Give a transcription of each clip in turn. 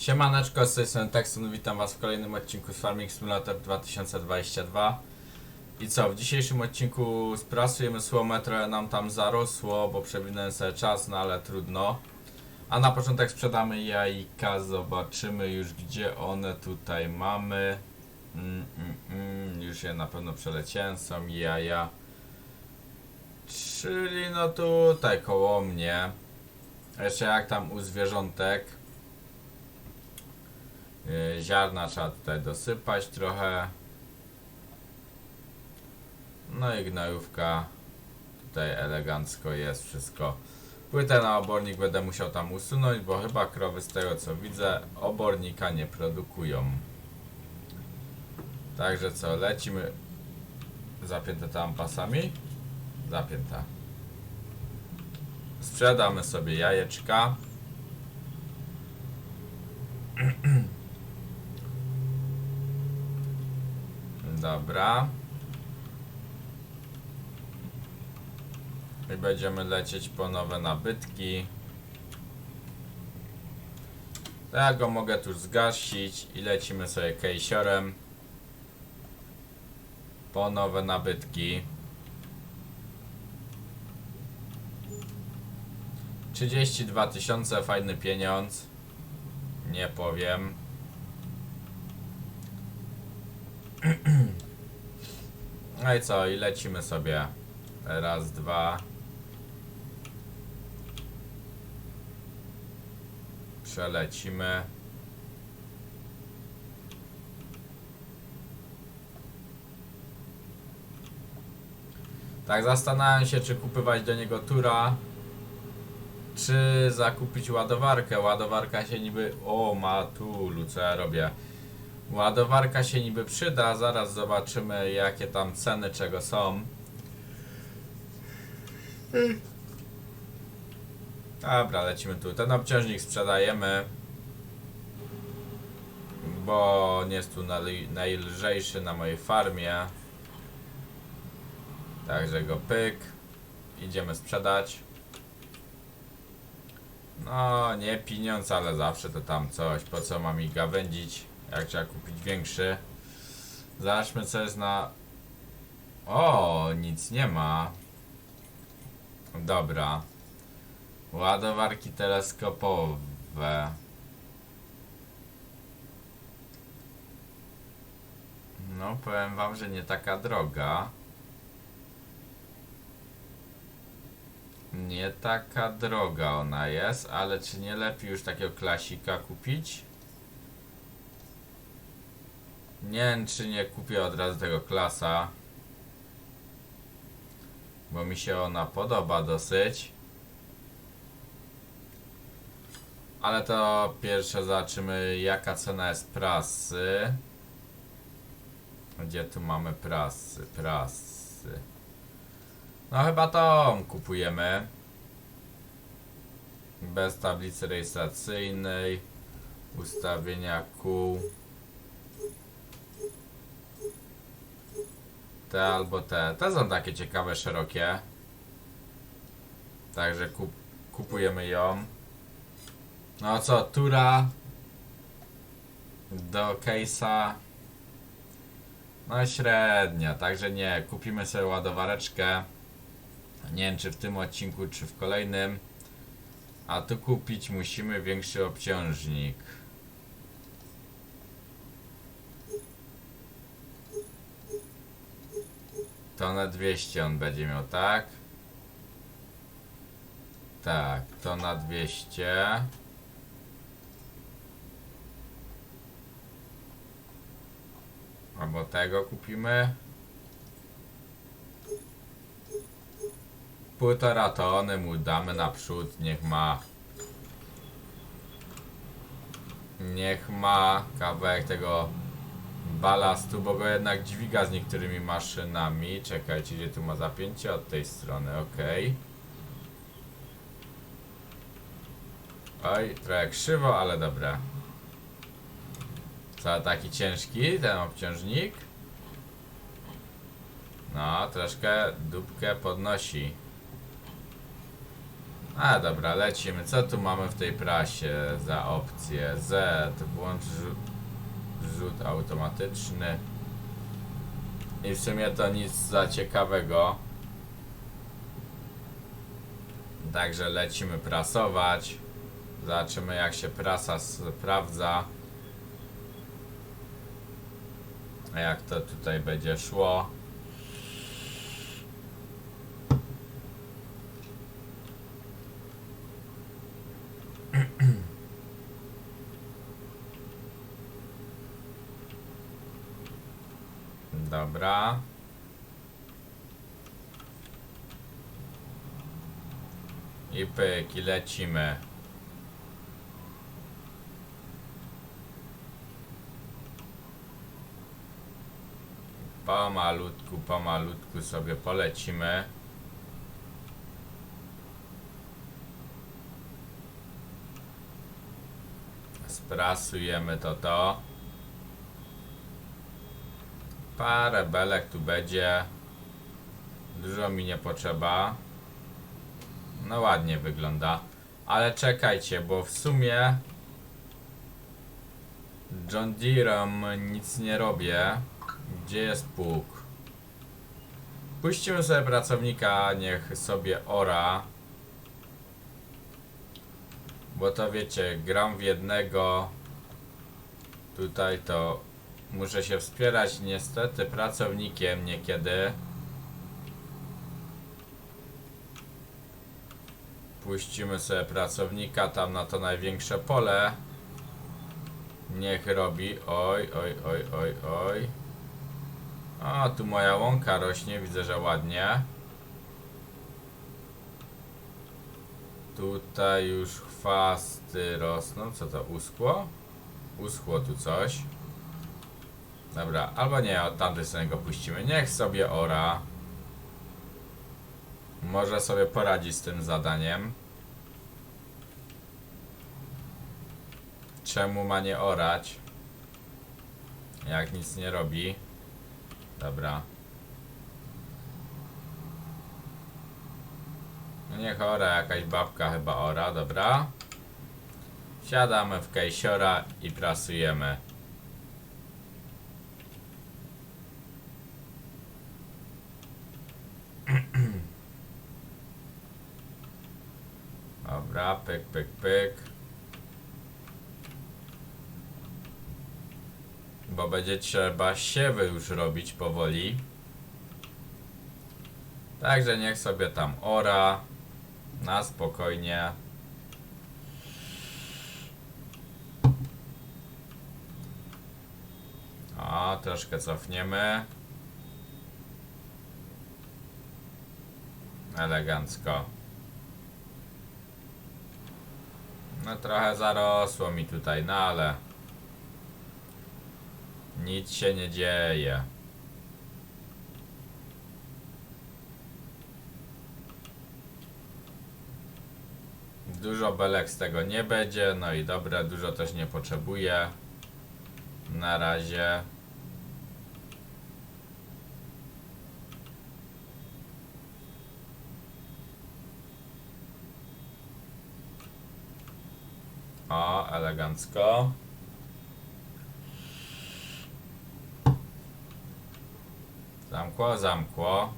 Siemaneczko, z tej strony witam was w kolejnym odcinku z Farming Simulator 2022 I co, w dzisiejszym odcinku sprasujemy słometr, nam tam zarosło, bo przewinąłem sobie czas, no ale trudno. A na początek sprzedamy jajka, zobaczymy już gdzie one tutaj mamy. Mm, mm, mm, Już je na pewno przeleciałem, są jaja. Czyli no tutaj koło mnie. Jeszcze jak tam u zwierzątek Ziarna trzeba tutaj dosypać trochę. No i gnojówka. Tutaj elegancko jest wszystko. Płytę na obornik będę musiał tam usunąć, bo chyba krowy z tego co widzę obornika nie produkują. Także co, lecimy. Zapięte tam pasami? Zapięta. Sprzedamy sobie jajeczka. Dobra. I będziemy lecieć po nowe nabytki. To ja go mogę tu zgasić i lecimy sobie kejsiorem po nowe nabytki. 32 tysiące, fajny pieniądz. Nie powiem. No i co, i lecimy sobie. Raz, dwa. Przelecimy. Tak, zastanawiam się, czy kupywać do niego tura, czy zakupić ładowarkę. Ładowarka się niby... O, matulu, co ja robię? Ładowarka się niby przyda, zaraz zobaczymy jakie tam ceny czego są. Dobra, lecimy tu. Ten obciążnik sprzedajemy. Bo nie jest tu najlżejszy na mojej farmie. Także go pyk. Idziemy sprzedać. No, nie pieniądz, ale zawsze to tam coś. Po co mam ich gawędzić? Jak trzeba kupić większy. Zobaczmy co jest na... O, nic nie ma. Dobra. Ładowarki teleskopowe. No, powiem wam, że nie taka droga. Nie taka droga ona jest, ale czy nie lepiej już takiego klasika kupić? Nie wiem, czy nie kupię od razu tego klasa. Bo mi się ona podoba dosyć. Ale to pierwsze zobaczymy jaka cena jest prasy. Gdzie tu mamy prasy? Prasy. No chyba tą kupujemy. Bez tablicy rejestracyjnej. Ustawienia kół. Te albo te. Te są takie ciekawe, szerokie. Także kup, kupujemy ją. No co, tura do case'a. No średnia, także nie, kupimy sobie ładowareczkę. Nie wiem czy w tym odcinku, czy w kolejnym. A tu kupić musimy większy obciążnik. To na 200 on będzie miał, tak? Tak, to na 200. Albo tego kupimy. Półtora tony mu damy naprzód, niech ma. Niech ma kawałek tego balastu, bo go jednak dźwiga z niektórymi maszynami. Czekajcie, gdzie tu ma zapięcie? Od tej strony, ok. Oj, trochę krzywo, ale dobra. Co, taki ciężki ten obciążnik? No, troszkę dupkę podnosi. A dobra, lecimy. Co tu mamy w tej prasie za opcję? Z, włącz rzut, automatyczny. I w sumie to nic za ciekawego. Także lecimy prasować. Zobaczymy jak się prasa sprawdza. Jak to tutaj będzie szło. Dobra. I pyk, i lecimy. Pomalutku, pomalutku sobie polecimy. Sprasujemy to to. Parę belek tu będzie. Dużo mi nie potrzeba. No ładnie wygląda. Ale czekajcie, bo w sumie John Deere'em nic nie robię. Gdzie jest pług? Puścimy sobie pracownika, niech sobie ora. Bo to wiecie, gram w jednego. Tutaj to muszę się wspierać niestety pracownikiem niekiedy. Puścimy sobie pracownika tam na to największe pole. Niech robi. Oj, oj, oj, oj, oj. O, tu moja łąka rośnie, widzę, że ładnie. Tutaj już chwasty rosną. Co to, uschło? Uschło tu coś. Dobra, albo nie, od tamtej strony go puścimy. Niech sobie ora. Może sobie poradzi z tym zadaniem. Czemu ma nie orać? Jak nic nie robi. Dobra. No niech ora, jakaś babka chyba ora, dobra. Siadamy w kejsiora i prasujemy. Dobra, pyk, pyk, pyk. Bo będzie trzeba siewy już robić powoli. Także niech sobie tam ora. Na spokojnie. O, troszkę cofniemy. Elegancko. No trochę zarosło mi tutaj, no ale nic się nie dzieje. Dużo belek z tego nie będzie, no i dobre, dużo też nie potrzebuję. Na razie. O, elegancko. Zamkło, zamkło.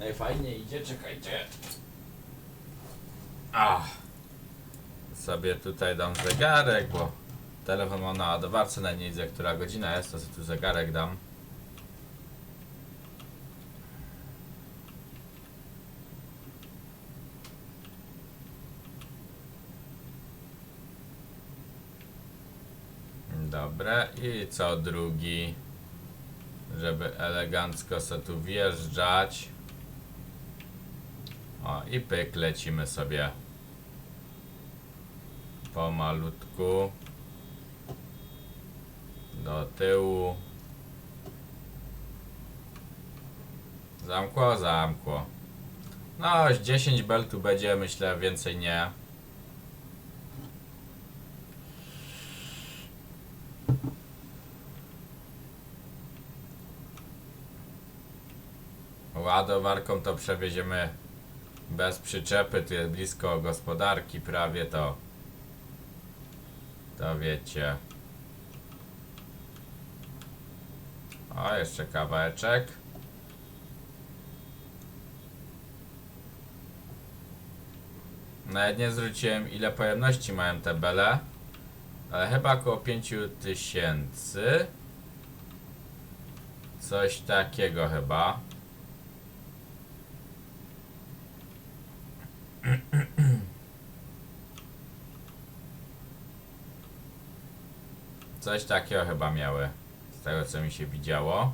No i fajnie idzie, czekajcie. Ach. Sobie tutaj dam zegarek, bo telefon mam na ładowarce, na nie widzę, która godzina jest, to sobie tu zegarek dam. Dobre, i co drugi, żeby elegancko sobie tu wjeżdżać. O, i pyk, lecimy sobie pomalutku do tyłu. Zamkło, zamkło. No, z 10 bel tu będzie, myślę, więcej nie. Ładowarką to przewieziemy bez przyczepy, tu jest blisko gospodarki prawie to. To wiecie. O, jeszcze kawałeczek. Nawet nie zwróciłem ile pojemności mają te bele. Ale chyba około 5000. Coś takiego chyba. Coś takiego chyba miały. Z tego co mi się widziało.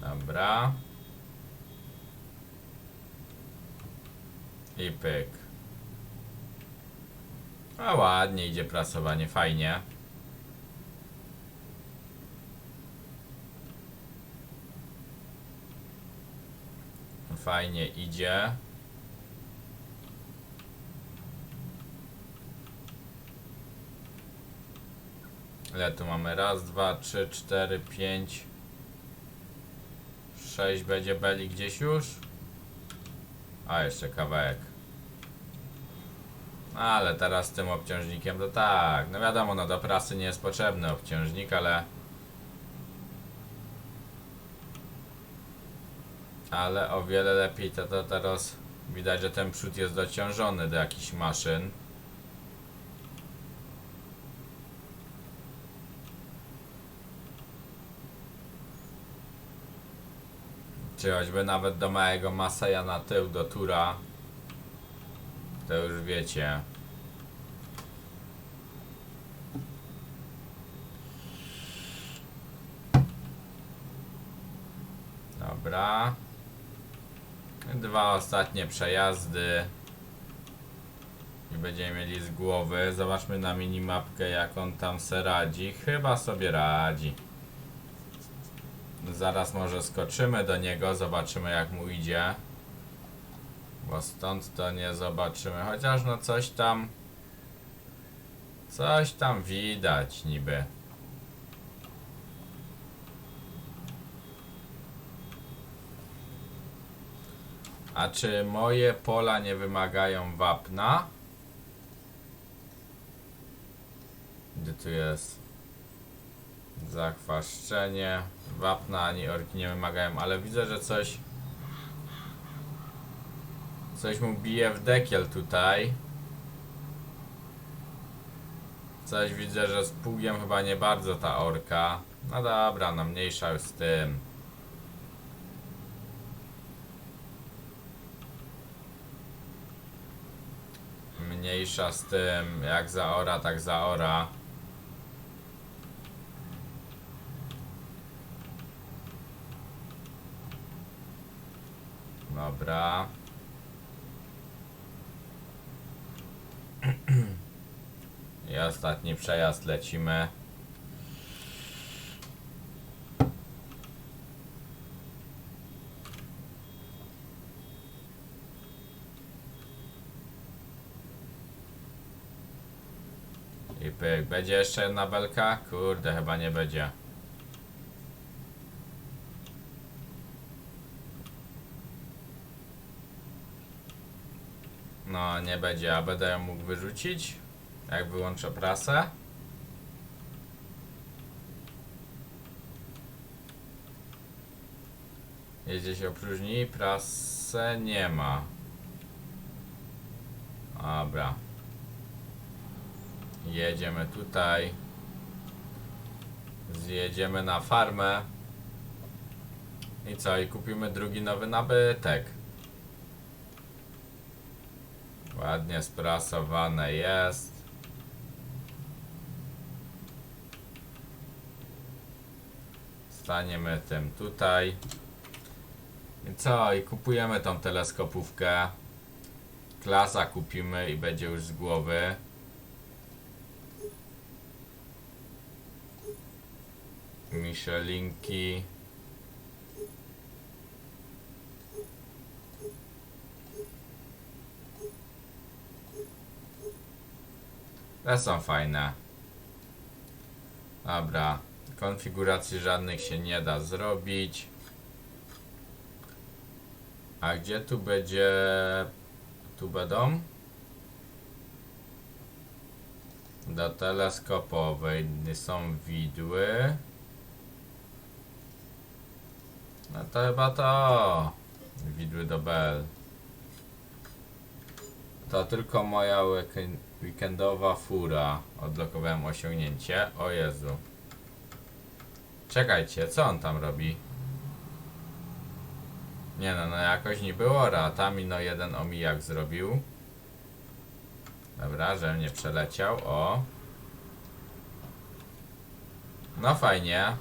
Dobra. I pyk. A ładnie idzie prasowanie, fajnie. Fajnie idzie. Ile tu mamy? Raz, dwa, trzy, cztery, pięć. Sześć będzie beli gdzieś już. A jeszcze kawałek. Ale teraz z tym obciążnikiem to tak. No wiadomo, no do prasy nie jest potrzebny obciążnik, ale. Ale o wiele lepiej to, to teraz widać, że ten przód jest dociążony do jakichś maszyn. Czy choćby nawet do małego Maseja na tył, do Tura. To już wiecie. Dobra. Dwa ostatnie przejazdy. I będziemy mieli z głowy. Zobaczmy na minimapkę jak on tam se radzi. Chyba sobie radzi. Zaraz może skoczymy do niego, zobaczymy jak mu idzie. Bo stąd to nie zobaczymy. Chociaż no coś tam. Coś tam widać niby. A czy moje pola nie wymagają wapna? Gdzie tu jest? Zakwaszczenie. Wapna ani orki nie wymagają, ale widzę, że coś. Coś mu bije w dekiel tutaj. Coś widzę, że z pługiem chyba nie bardzo ta orka. No dobra, no mniejsza już z tym. Mniejsza z tym, jak zaora, tak zaora. Dobra. I ostatni przejazd lecimy. I pyk. Będzie jeszcze jedna belka? Kurde, chyba nie będzie. No, nie będzie, a będę ją mógł wyrzucić, jak wyłączę prasę. Jedzie się opróżni, prasę nie ma. Dobra. Jedziemy tutaj. Zjedziemy na farmę. I co? I kupimy drugi nowy nabytek. Ładnie sprasowane jest. Staniemy tym tutaj. I co? I kupujemy tą teleskopówkę. Klasa kupimy i będzie już z głowy. Michelinki. Te są fajne. Dobra. Konfiguracji żadnych się nie da zrobić. A gdzie tu będzie... Tu będą? Do teleskopowej są widły. No to chyba to. Widły do Bell. To tylko moja weekend- weekendowa fura. Odblokowałem osiągnięcie. O Jezu. Czekajcie, co on tam robi? Nie no, no jakoś nie było ra. Tam no jeden omijak zrobił. Dobra, że mnie przeleciał. O. No fajnie.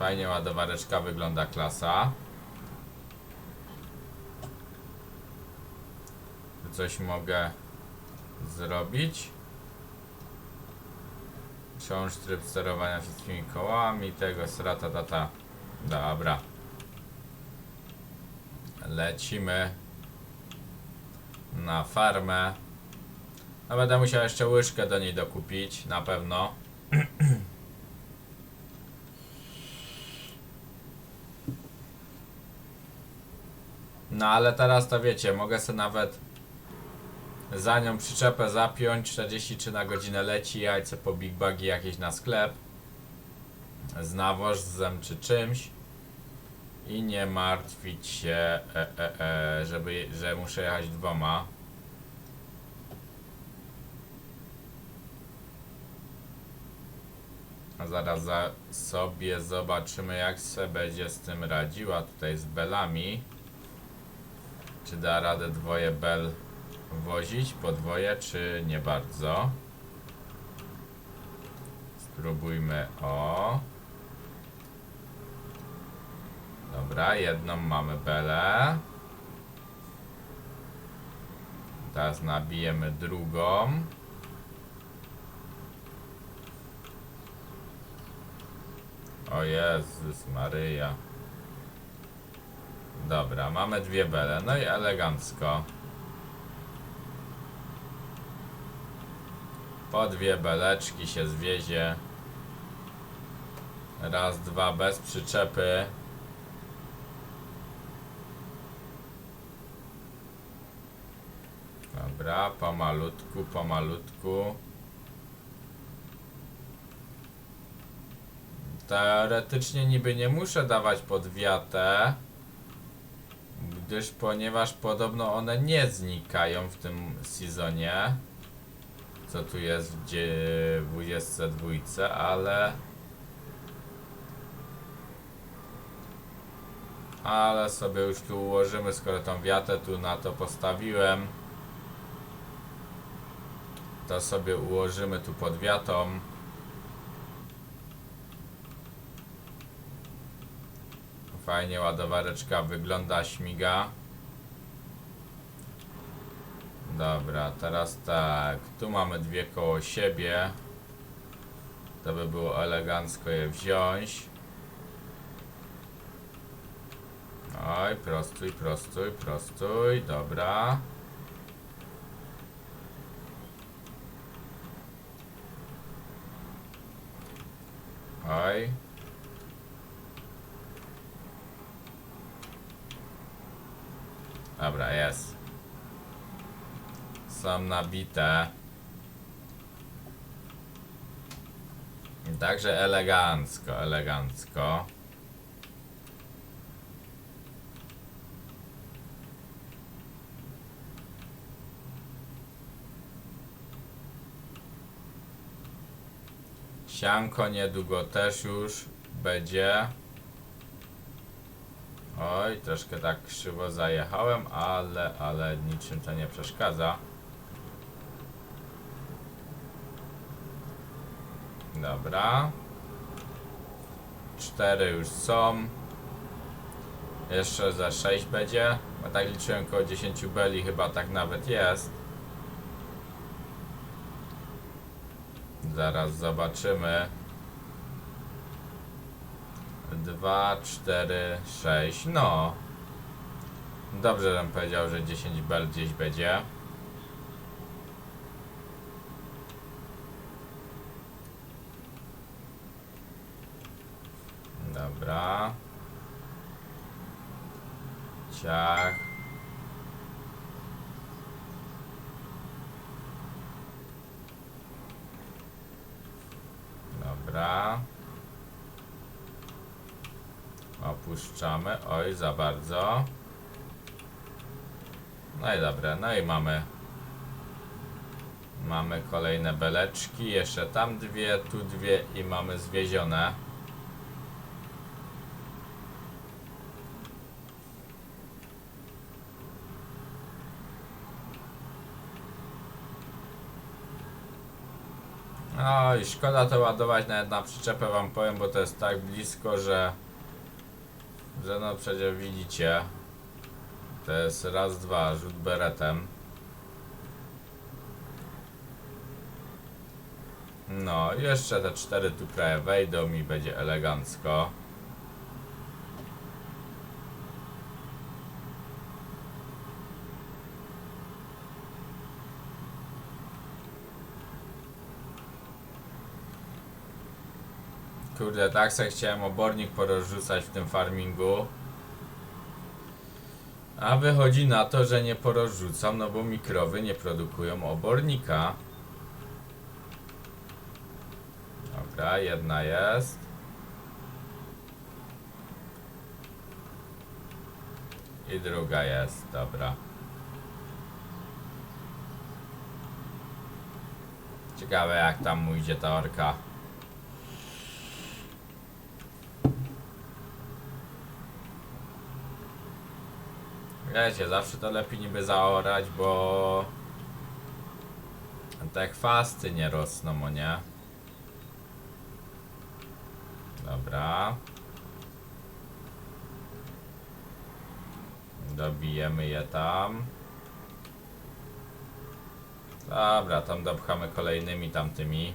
Fajnie ładowareczka wygląda klasa. Coś mogę zrobić. Przełącz tryb sterowania wszystkimi kołami tego strata data. Dobra. Lecimy na farmę. No będę musiał jeszcze łyżkę do niej dokupić, na pewno. No ale teraz to wiecie, mogę sobie nawet za nią przyczepę zapiąć, 43 na godzinę leci, jajce po Big Bagi jakieś na sklep z nawozem czy czymś i nie martwić się, e, e, e, żeby, że muszę jechać dwoma. A zaraz za sobie zobaczymy jak se będzie z tym radziła tutaj z belami. Czy da radę dwoje bel wozić, podwoje, czy nie bardzo? Spróbujmy o. Dobra, jedną mamy belę. Teraz nabijemy drugą. O Jezus Maryja. Dobra, mamy dwie bele, no i elegancko. Po dwie beleczki się zwiezie. Raz, dwa, bez przyczepy. Dobra, pomalutku, pomalutku. Teoretycznie niby nie muszę dawać pod wiatę, gdyż ponieważ podobno one nie znikają w tym sezonie. Co tu jest w dzie- w 22, ale ale sobie już tu ułożymy, skoro tą wiatę tu na to postawiłem. To sobie ułożymy tu pod wiatą. Fajnie ładowareczka wygląda, śmiga. Dobra, teraz tak. Tu mamy dwie koło siebie. To by było elegancko je wziąć. Oj, prostuj, prostuj, prostuj. Dobra. Oj. Dobra, jest. Są nabite. Także elegancko, elegancko. Sianko niedługo też już będzie. Oj, troszkę tak krzywo zajechałem, ale, ale niczym to nie przeszkadza. Dobra. Cztery już są. Jeszcze za 6 będzie. Bo tak liczyłem koło 10 beli, chyba tak nawet jest. Zaraz zobaczymy. 2, 4, 6. No. Dobrze, żebym powiedział, że 10 bel gdzieś będzie. Dobra. Ciach. Dobra. Opuszczamy. Oj, za bardzo. No i dobra, no i mamy. Mamy kolejne beleczki. Jeszcze tam dwie, tu dwie i mamy zwiezione. No i szkoda to ładować nawet na przyczepę wam powiem, bo to jest tak blisko, że że no przecież widzicie to jest raz, dwa, rzut beretem. No, jeszcze te cztery tu prawie wejdą i będzie elegancko Kurde, tak se chciałem obornik porozrzucać w tym farmingu. A wychodzi na to, że nie porozrzucam, no bo mikrowy nie produkują obornika. Dobra, jedna jest. I druga jest, dobra. Ciekawe jak tam mu idzie ta orka. Wiecie, zawsze to lepiej niby zaorać, bo te chwasty nie rosną, o nie? Dobra. Dobijemy je tam. Dobra, tam dopchamy kolejnymi tamtymi.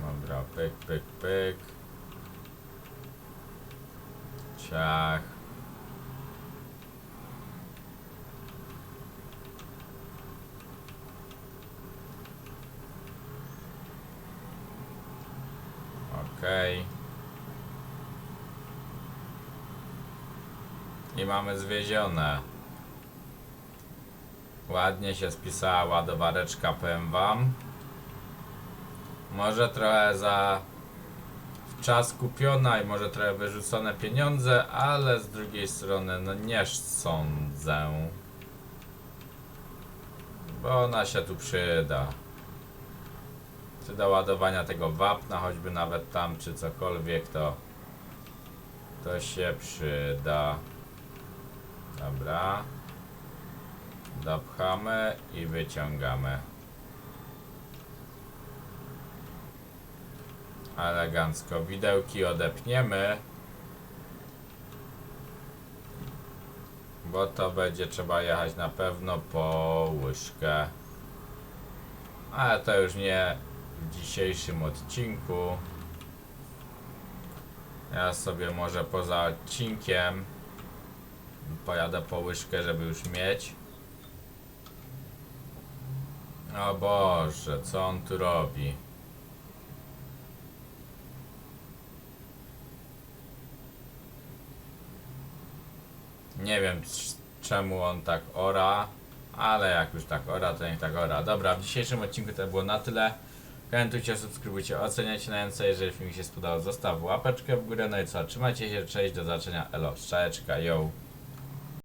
Dobra, pyk, pyk, pyk. Ciach. Okej. I mamy zwiezione. Ładnie się spisała ładowareczka, powiem wam. Może trochę za w czas kupiona i może trochę wyrzucone pieniądze, ale z drugiej strony no nie sądzę. Bo ona się tu przyda. Czy do ładowania tego wapna, choćby nawet tam, czy cokolwiek, to to się przyda. Dobra. Dopchamy i wyciągamy. Elegancko. Widełki odepniemy. Bo to będzie trzeba jechać na pewno po łyżkę. Ale to już nie w dzisiejszym odcinku. Ja sobie może poza odcinkiem pojadę po łyżkę, żeby już mieć. O Boże, co on tu robi? Nie wiem czemu on tak ora, ale jak już tak ora, to niech tak ora. Dobra, w dzisiejszym odcinku to było na tyle. Komentujcie, subskrybujcie, oceniajcie na ręce. Jeżeli film mi się spodobał, zostaw łapeczkę w górę. No i co, trzymajcie się, cześć, do zobaczenia, elo, szczajeczka, yo.